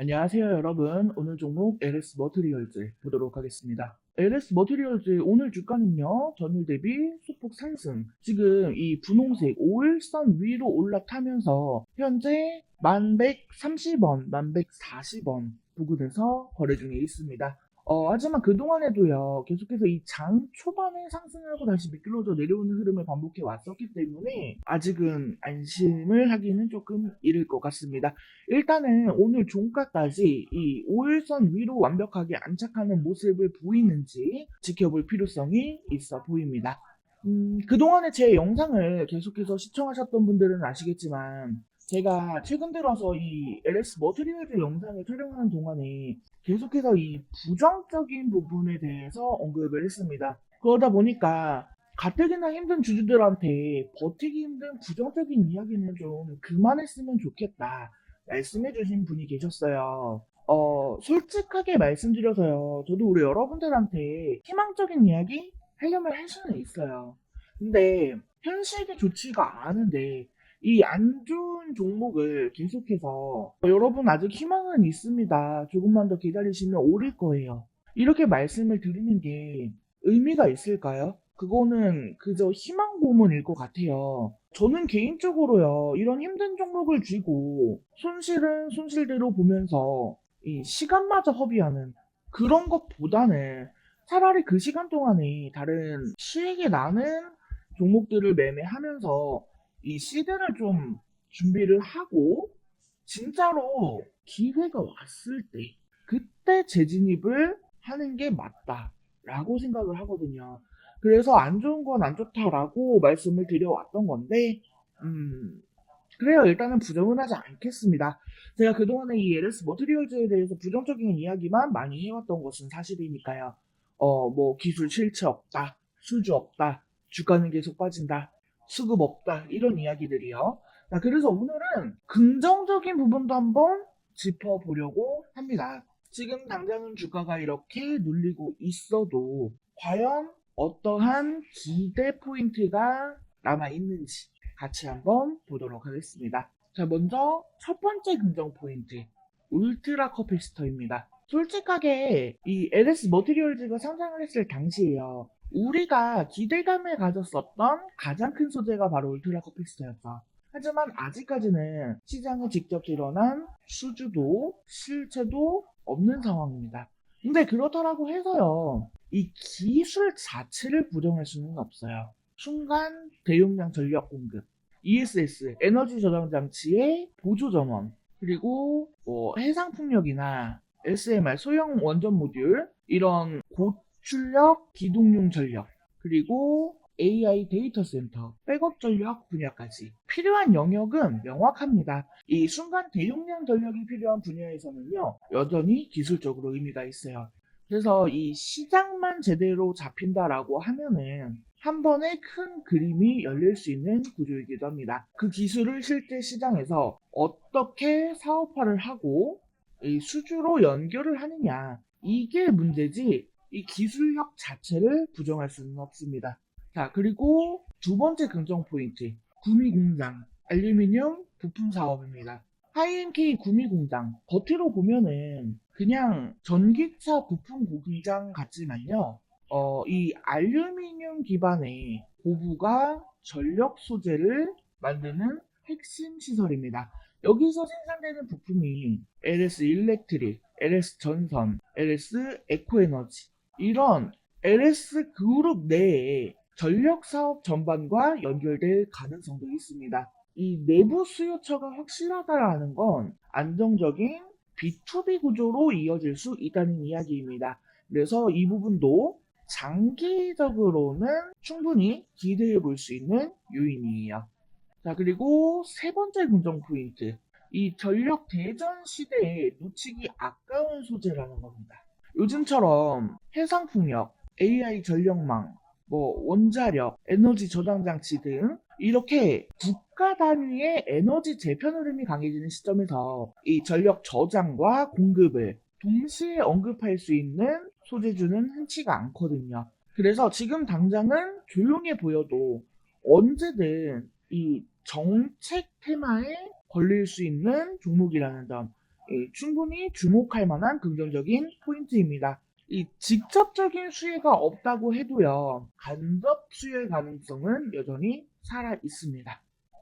안녕하세요 여러분. 오늘 종목 LS 머트리얼즈 보도록 하겠습니다. LS 머트리얼즈 오늘 주가는요 전일 대비 소폭 상승. 지금 이 분홍색 5일선 위로 올라타면서 현재 1130원 1140원 부근에서 거래 중에 있습니다 어, 하지만 그동안에도요, 계속해서 이 장 초반에 상승하고 다시 미끄러져 내려오는 흐름을 반복해 왔었기 때문에 아직은 안심을 하기는 조금 이를 것 같습니다. 일단은 오늘 종가까지 이 5일선 위로 완벽하게 안착하는 모습을 보이는지 지켜볼 필요성이 있어 보입니다. 음, 그동안에 제 영상을 계속해서 시청하셨던 분들은 아시겠지만 제가 최근 들어서 이 LS 머트리얼즈 영상을 촬영하는 동안에 계속해서 이 부정적인 부분에 대해서 언급을 했습니다. 그러다 보니까 가뜩이나 힘든 주주들한테 버티기 힘든 부정적인 이야기는 좀 그만했으면 좋겠다 말씀해 주신 분이 계셨어요. 어, 솔직하게 말씀드려서요. 저도 우리 여러분들한테 희망적인 이야기 하려면 할 수는 있어요. 근데 현실이 좋지가 않은데 이 안 좋은 종목을 계속해서 여러분 아직 희망은 있습니다. 조금만 더 기다리시면 오를 거예요. 이렇게 말씀을 드리는 게 의미가 있을까요? 그거는 그저 희망 고문일 것 같아요. 저는 개인적으로요, 이런 힘든 종목을 쥐고 손실은 손실대로 보면서 이 시간마저 허비하는 그런 것보다는 차라리 그 시간 동안에 다른 수익이 나는 종목들을 매매하면서 이 시드를 좀 준비를 하고 진짜로 기회가 왔을 때 그때 재진입을 하는 게 맞다라고 생각을 하거든요. 그래서 안 좋은 건 안 좋다라고 말씀을 드려왔던 건데 음 그래요 일단은 부정은 하지 않겠습니다. 제가 그동안에 이 LS 머트리얼즈에 대해서 부정적인 이야기만 많이 해왔던 것은 사실이니까요. 어 뭐 기술 실체 없다, 수주 없다, 주가는 계속 빠진다, 수급 없다 이런 이야기들이요. 자, 그래서 오늘은 긍정적인 부분도 한번 짚어보려고 합니다. 지금 당장은 주가가 이렇게 눌리고 있어도 과연 어떠한 기대 포인트가 남아 있는지 같이 한번 보도록 하겠습니다. 자, 먼저 첫 번째 긍정 포인트. 울트라 커피스터입니다. 솔직하게 이 LS 머티리얼즈가 상장을 했을 당시에요. 우리가 기대감을 가졌었던 가장 큰 소재가 바로 울트라 커피스터였죠. 하지만 아직까지는 시장에 직접 드러난 수주도 실체도 없는 상황입니다. 근데 그렇다라고 해서요. 이 기술 자체를 부정할 수는 없어요. 순간 대용량 전력 공급, ESS 에너지 저장 장치의 보조 전원, 그리고 뭐 해상 풍력이나 SMR 소형 원전 모듈 이런 고 출력 기동용 전력 그리고 AI 데이터 센터, 백업 전력 분야까지 필요한 영역은 명확합니다. 이 순간 대용량 전력이 필요한 분야에서는요, 여전히 기술적으로 의미가 있어요. 그래서 이 시장만 제대로 잡힌다라고 하면은 한 번에 큰 그림이 열릴 수 있는 구조이기도 합니다. 그 기술을 실제 시장에서 어떻게 사업화를 하고 이 수주로 연결을 하느냐 이게 문제지 이 기술력 자체를 부정할 수는 없습니다. 자, 그리고 두 번째 긍정 포인트. 구미공장, 알루미늄 부품 사업입니다. 하이엔K 구미공장, 겉으로 보면은 그냥 전기차 부품 공장 같지만요. 어, 이 알루미늄 기반의 고부가 전력 소재를 만드는 핵심 시설입니다. 여기서 생산되는 부품이 LS 일렉트릭, LS 전선, LS 에코에너지 이런 LS 그룹 내에 전력 사업 전반과 연결될 가능성도 있습니다. 이 내부 수요처가 확실하다라는 건 안정적인 B2B 구조로 이어질 수 있다는 이야기입니다. 그래서 이 부분도 장기적으로는 충분히 기대해 볼 수 있는 요인이에요. 자, 그리고 세 번째 긍정 포인트. 이 전력 대전 시대에 놓치기 아까운 소재라는 겁니다. 요즘처럼 해상풍력, AI 전력망, 뭐 원자력, 에너지 저장 장치 등 이렇게 국가 단위의 에너지 재편 흐름이 강해지는 시점에서 이 전력 저장과 공급을 동시에 언급할 수 있는 소재주는 흔치가 않거든요. 그래서 지금 당장은 조용해 보여도 언제든 이 정책 테마에 걸릴 수 있는 종목이라는 점 예, 충분히 주목할 만한 긍정적인 포인트입니다. 이 직접적인 수혜가 없다고 해도요, 간접 수혜 가능성은 여전히 살아 있습니다.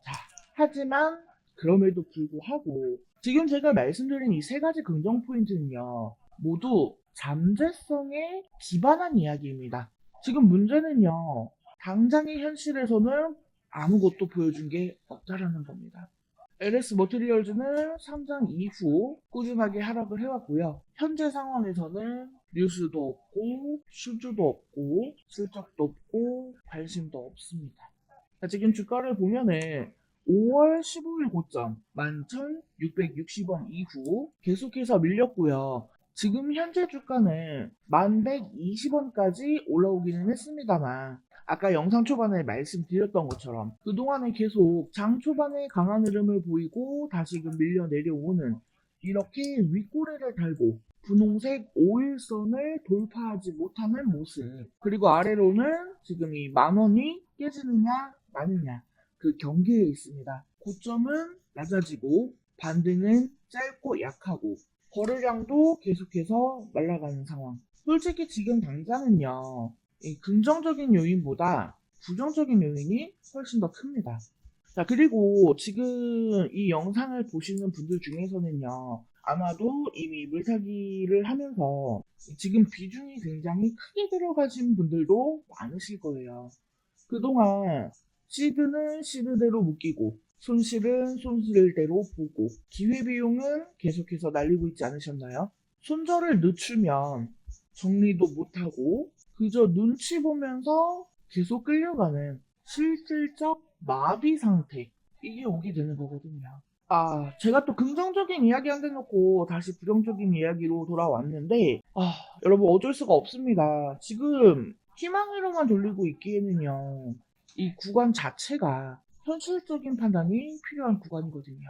자, 하지만 그럼에도 불구하고 지금 제가 말씀드린 이 세 가지 긍정 포인트는요, 모두 잠재성에 기반한 이야기입니다. 지금 문제는요, 당장의 현실에서는 아무것도 보여준 게 없다라는 겁니다. LS 머티리얼즈는 상장 이후 꾸준하게 하락을 해왔고요. 현재 상황에서는 뉴스도 없고, 수주도 없고, 실적도 없고, 관심도 없습니다. 자, 지금 주가를 보면은 5월 15일 고점 11,660원 이후 계속해서 밀렸고요. 지금 현재 주가는 1120원까지 올라오기는 했습니다만 아까 영상 초반에 말씀드렸던 것처럼 그동안에 계속 장 초반에 강한 흐름을 보이고 다시금 밀려 내려오는 이렇게 윗꼬리를 달고 분홍색 5일선을 돌파하지 못하는 모습 그리고 아래로는 지금 이 만원이 깨지느냐 마느냐 그 경계에 있습니다. 고점은 낮아지고 반등은 짧고 약하고 거래량도 계속해서 말라가는 상황. 솔직히 지금 당장은요, 이 긍정적인 요인보다 부정적인 요인이 훨씬 더 큽니다. 자, 그리고 지금 이 영상을 보시는 분들 중에서는요, 아마도 이미 물타기를 하면서 지금 비중이 굉장히 크게 들어가신 분들도 많으실 거예요. 그동안 시드는 시드대로 묶이고 손실은 손실대로 보고 기회비용은 계속해서 날리고 있지 않으셨나요? 손절을 늦추면 정리도 못하고 그저 눈치 보면서 계속 끌려가는 실질적 마비 상태 이게 오게 되는 거거든요. 아, 제가 또 긍정적인 이야기 한대 놓고 다시 부정적인 이야기로 돌아왔는데, 아, 여러분 어쩔 수가 없습니다. 지금 희망으로만 돌리고 있기에는요, 이 구간 자체가 현실적인 판단이 필요한 구간이거든요.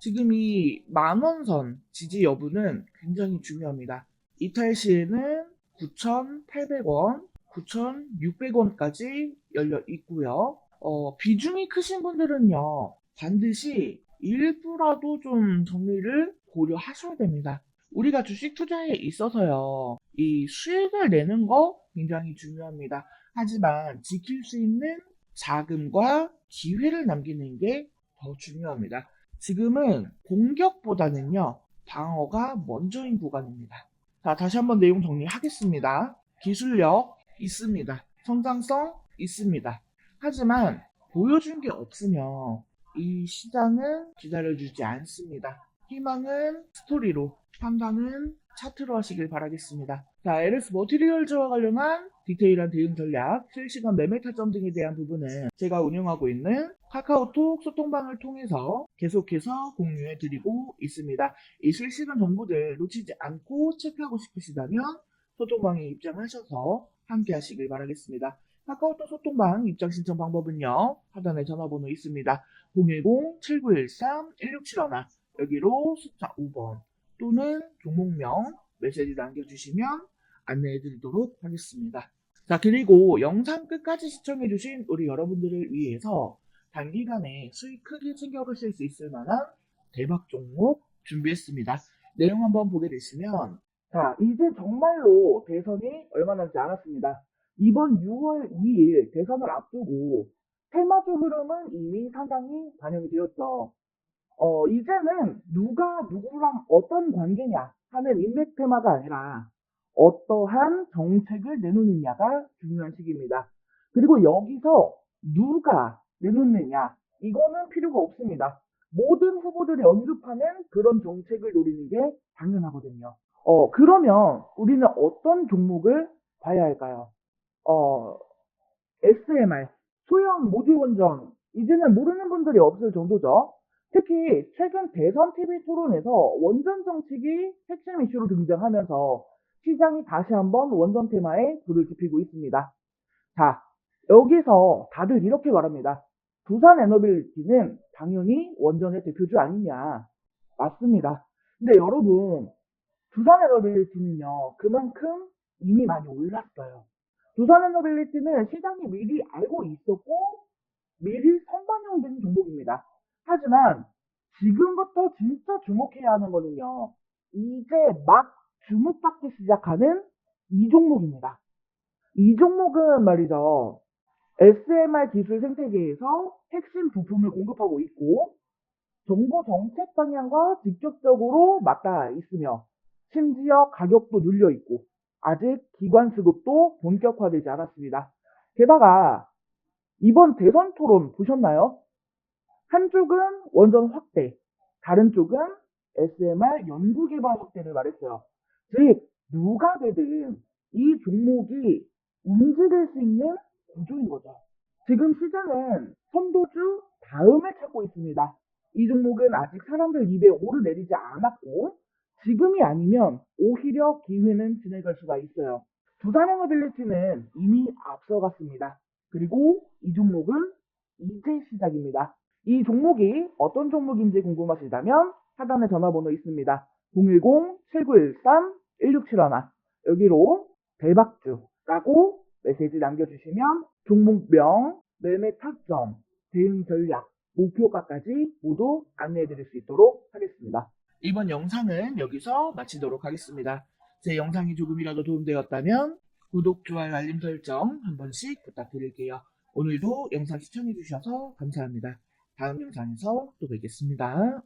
지금 이 만원선 지지 여부는 굉장히 중요합니다. 이탈 시에는 9,800원, 9,600원까지 열려 있고요. 어, 비중이 크신 분들은요, 반드시 일부라도 좀 정리를 고려하셔야 됩니다. 우리가 주식 투자에 있어서요, 이 수익을 내는 거 굉장히 중요합니다. 하지만 지킬 수 있는 자금과 기회를 남기는 게 더 중요합니다. 지금은 공격보다는요, 방어가 먼저인 구간입니다. 자, 다시 한번 내용 정리하겠습니다. 기술력 있습니다. 성장성 있습니다. 하지만 보여준 게 없으면 이 시장은 기다려주지 않습니다. 희망은 스토리로, 판단은 차트로 하시길 바라겠습니다. 자, LS 머티리얼즈와 관련한 디테일한 대응 전략, 실시간 매매 타점 등에 대한 부분은 제가 운영하고 있는 카카오톡 소통방을 통해서 계속해서 공유해 드리고 있습니다. 이 실시간 정보들 놓치지 않고 체크하고 싶으시다면 소통방에 입장하셔서 함께 하시길 바라겠습니다. 카카오톡 소통방 입장 신청 방법은요. 하단에 전화번호 있습니다. 010-7913-1671 여기로 숫자 5번 또는 종목명 메시지 남겨주시면 안내해 드리도록 하겠습니다. 자, 그리고 영상 끝까지 시청해주신 우리 여러분들을 위해서 단기간에 수익 크게 챙겨보실 수 있을 만한 대박 종목 준비했습니다. 내용 한번 보게 되시면, 자, 이제 정말로 대선이 얼마 남지 않았습니다. 이번 6월 2일 대선을 앞두고 테마적 흐름은 이미 상당히 반영이 되었죠. 어, 이제는 누가 누구랑 어떤 관계냐 하는 인맥 테마가 아니라 어떠한 정책을 내놓느냐가 중요한 시기입니다. 그리고 여기서 누가 내놓느냐 이거는 필요가 없습니다. 모든 후보들이 언급하는 그런 정책을 노리는 게 당연하거든요. 어, 그러면 우리는 어떤 종목을 봐야 할까요? 어, SMR, 소형 모듈 원전, 이제는 모르는 분들이 없을 정도죠. 특히 최근 대선 TV 토론에서 원전 정책이 핵심 이슈로 등장하면서 시장이 다시 한번 원전 테마에 불을 지피고 있습니다. 자, 여기서 다들 이렇게 말합니다. 두산 에너빌리티는 당연히 원전의 대표주 아니냐. 맞습니다. 근데 여러분, 두산 에너빌리티는요, 그만큼 이미 많이 올랐어요. 두산 에너빌리티는 시장이 미리 알고 있었고, 미리 선반영된 종목입니다. 하지만 지금부터 진짜 주목해야 하는 거는요. 이제 막 주목받기 시작하는 이 종목입니다. 이 종목은 말이죠. SMR 기술 생태계에서 핵심 부품을 공급하고 있고 정부 정책 방향과 직접적으로 맞닿아 있으며 심지어 가격도 눌려 있고 아직 기관 수급도 본격화되지 않았습니다. 게다가 이번 대선 토론 보셨나요? 한쪽은 원전 확대, 다른 쪽은 SMR 연구개발 확대를 말했어요. 즉 누가 되든 이 종목이 움직일 수 있는 구조인 거죠. 지금 시장은 선도주 다음을 찾고 있습니다. 이 종목은 아직 사람들 입에 오르내리지 않았고 지금이 아니면 오히려 기회는 지나갈 수가 있어요. 두산형 어빌리티는 이미 앞서갔습니다. 그리고 이 종목은 이제 시작입니다. 이 종목이 어떤 종목인지 궁금하시다면 하단에 전화번호 있습니다. 010-7913-1671 여기로 대박주라고 메시지 남겨주시면 종목명, 매매 타점, 대응 전략, 목표가까지 모두 안내해드릴 수 있도록 하겠습니다. 이번 영상은 여기서 마치도록 하겠습니다. 제 영상이 조금이라도 도움되었다면 구독, 좋아요, 알림 설정 한 번씩 부탁드릴게요. 오늘도 영상 시청해주셔서 감사합니다. 다음 영상에서 또 뵙겠습니다.